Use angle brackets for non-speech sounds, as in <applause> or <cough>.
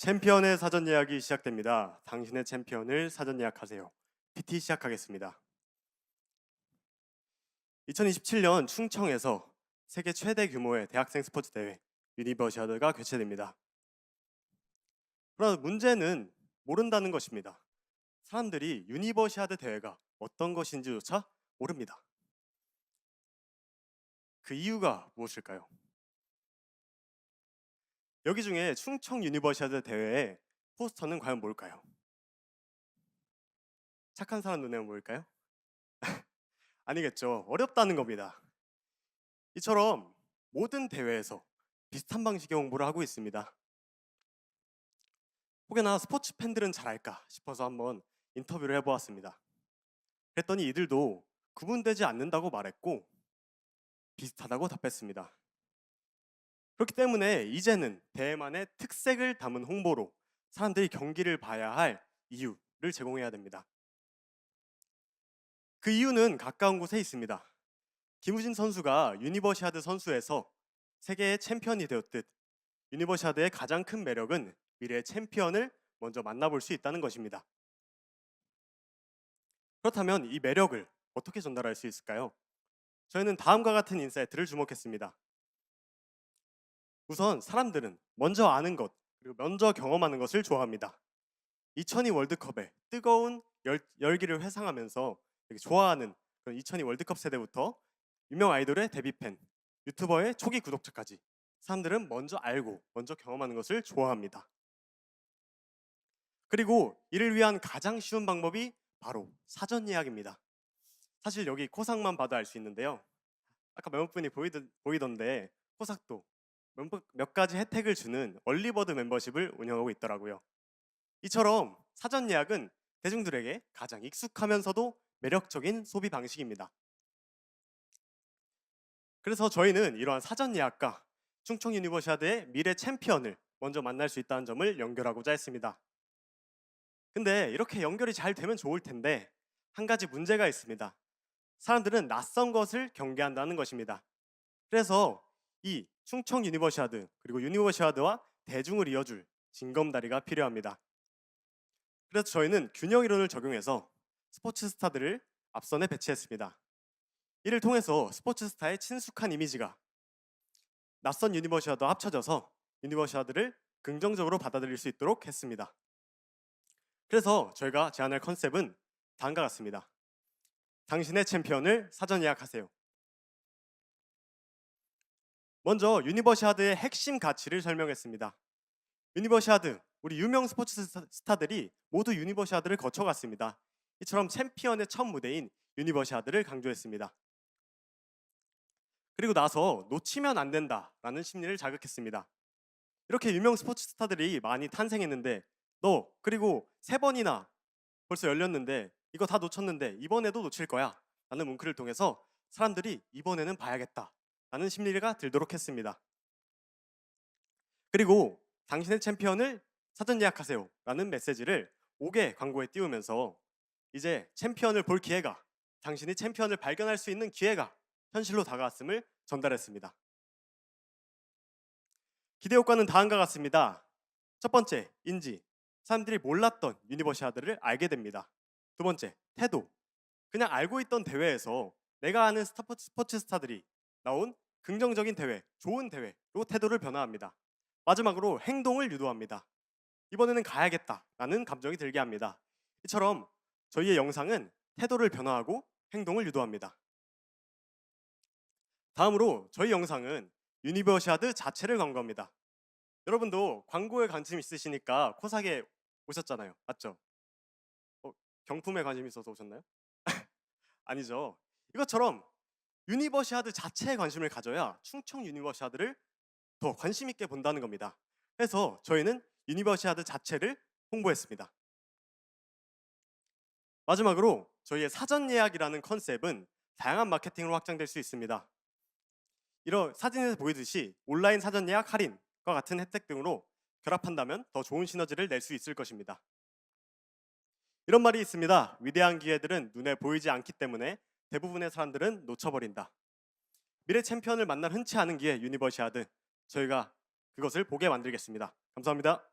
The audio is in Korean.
챔피언의 사전 예약이 시작됩니다. 당신의 챔피언을 사전 예약하세요. PT 시작하겠습니다. 2027년 충청에서 세계 최대 규모의 대학생 스포츠 대회 유니버시아드가 개최됩니다. 그러나 문제는 모른다는 것입니다. 사람들이 유니버시아드 대회가 어떤 것인지조차 모릅니다. 그 이유가 무엇일까요? 여기 중에 충청 유니버시아드 대회의 포스터는 과연 뭘까요? 착한 사람 눈에는 뭘까요? <laughs> 아니겠죠. 어렵다는 겁니다. 이처럼 모든 대회에서 비슷한 방식의 홍보를 하고 있습니다. 혹여나 스포츠 팬들은 잘할까 싶어서 한번 인터뷰를 해보았습니다. 그랬더니 이들도 구분되지 않는다고 말했고 비슷하다고 답했습니다. 그렇기 때문에 이제는 대회만의 특색을 담은 홍보로 사람들이 경기를 봐야 할 이유를 제공해야 됩니다. 그 이유는 가까운 곳에 있습니다. 김우진 선수가 유니버시아드 선수에서 세계의 챔피언이 되었듯 유니버시아드의 가장 큰 매력은 미래의 챔피언을 먼저 만나볼 수 있다는 것입니다. 그렇다면 이 매력을 어떻게 전달할 수 있을까요? 저희는 다음과 같은 인사이트를 주목했습니다. 우선 사람들은 먼저 아는 것 그리고 먼저 경험하는 것을 좋아합니다. 2002 월드컵의 뜨거운 열, 열기를 회상하면서 좋아하는 그런 2002 월드컵 세대부터 유명 아이돌의 데뷔 팬, 유튜버의 초기 구독자까지 사람들은 먼저 알고 먼저 경험하는 것을 좋아합니다. 그리고 이를 위한 가장 쉬운 방법이 바로 사전 예약입니다. 사실 여기 코삭만 봐도 알 수 있는데요. 아까 몇 분이 보이던, 보이던데 코삭도 몇, 몇 가지 혜택을 주는 얼리버드 멤버십을 운영하고 있더라고요. 이처럼 사전 예약은 대중들에게 가장 익숙하면서도 매력적인 소비 방식입니다. 그래서 저희는 이러한 사전 예약과 충청 유니버시아드의 미래 챔피언을 먼저 만날 수 있다는 점을 연결하고자 했습니다. 근데 이렇게 연결이 잘 되면 좋을 텐데 한 가지 문제가 있습니다. 사람들은 낯선 것을 경계한다는 것입니다. 그래서 이 충청 유니버시아드 그리고 유니버시아드와 대중을 이어줄 징검다리가 필요합니다. 그래서 저희는 균형 이론을 적용해서 스포츠 스타들을 앞선에 배치했습니다. 이를 통해서 스포츠 스타의 친숙한 이미지가 낯선 유니버시아드와 합쳐져서 유니버시아드를 긍정적으로 받아들일 수 있도록 했습니다. 그래서 저희가 제안할 컨셉은 다음과 같습니다. 당신의 챔피언을 사전 예약하세요. 먼저 유니버시아드의 핵심 가치를 설명했습니다. 유니버시아드, 우리 유명 스포츠 스타- 스타들이 모두 유니버시아드를 거쳐갔습니다. 이처럼 챔피언의 첫 무대인 유니버시아드를 강조했습니다. 그리고 나서 놓치면 안 된다라는 심리를 자극했습니다. 이렇게 유명 스포츠 스타들이 많이 탄생했는데 너 그리고 세 번이나 벌써 열렸는데 이거 다 놓쳤는데 이번에도 놓칠 거야 라는 뭉클을 통해서 사람들이 이번에는 봐야겠다 라는 심리가 들도록 했습니다. 그리고 당신의 챔피언을 사전 예약하세요 라는 메시지를 5개 광고에 띄우면서 이제 챔피언을 볼 기회가 당신이 챔피언을 발견할 수 있는 기회가 현실로 다가왔음을 전달했습니다. 기대 효과는 다음과 같습니다. 첫 번째, 인지. 사람들이 몰랐던 유니버시아드를 알게 됩니다. 두 번째, 태도. 그냥 알고 있던 대회에서 내가 아는 스포츠 스타들이 나온 긍정적인 대회, 좋은 대회로 태도를 변화합니다. 마지막으로 행동을 유도합니다. 이번에는 가야겠다 라는 감정이 들게 합니다. 이처럼 저희의 영상은 태도를 변화하고 행동을 유도합니다. 다음으로 저희 영상은 유니버시아드 자체를 광고합니다. 여러분도 광고에 관심 있으시니까 코사게 오셨잖아요. 맞죠? 어, 경품에 관심 있어서 오셨나요? <laughs> 아니죠. 이것처럼 유니버시아드 자체에 관심을 가져야 충청 유니버시아드를 더 관심 있게 본다는 겁니다. 그래서 저희는 유니버시아드 자체를 홍보했습니다. 마지막으로 저희의 사전 예약이라는 컨셉은 다양한 마케팅으로 확장될 수 있습니다. 이런 사진에서 보이듯이 온라인 사전 예약 할인과 같은 혜택 등으로 결합한다면 더 좋은 시너지를 낼 수 있을 것입니다. 이런 말이 있습니다. 위대한 기회들은 눈에 보이지 않기 때문에 대부분의 사람들은 놓쳐버린다. 미래 챔피언을 만날 흔치 않은 기회 유니버시아드 저희가 그것을 보게 만들겠습니다. 감사합니다.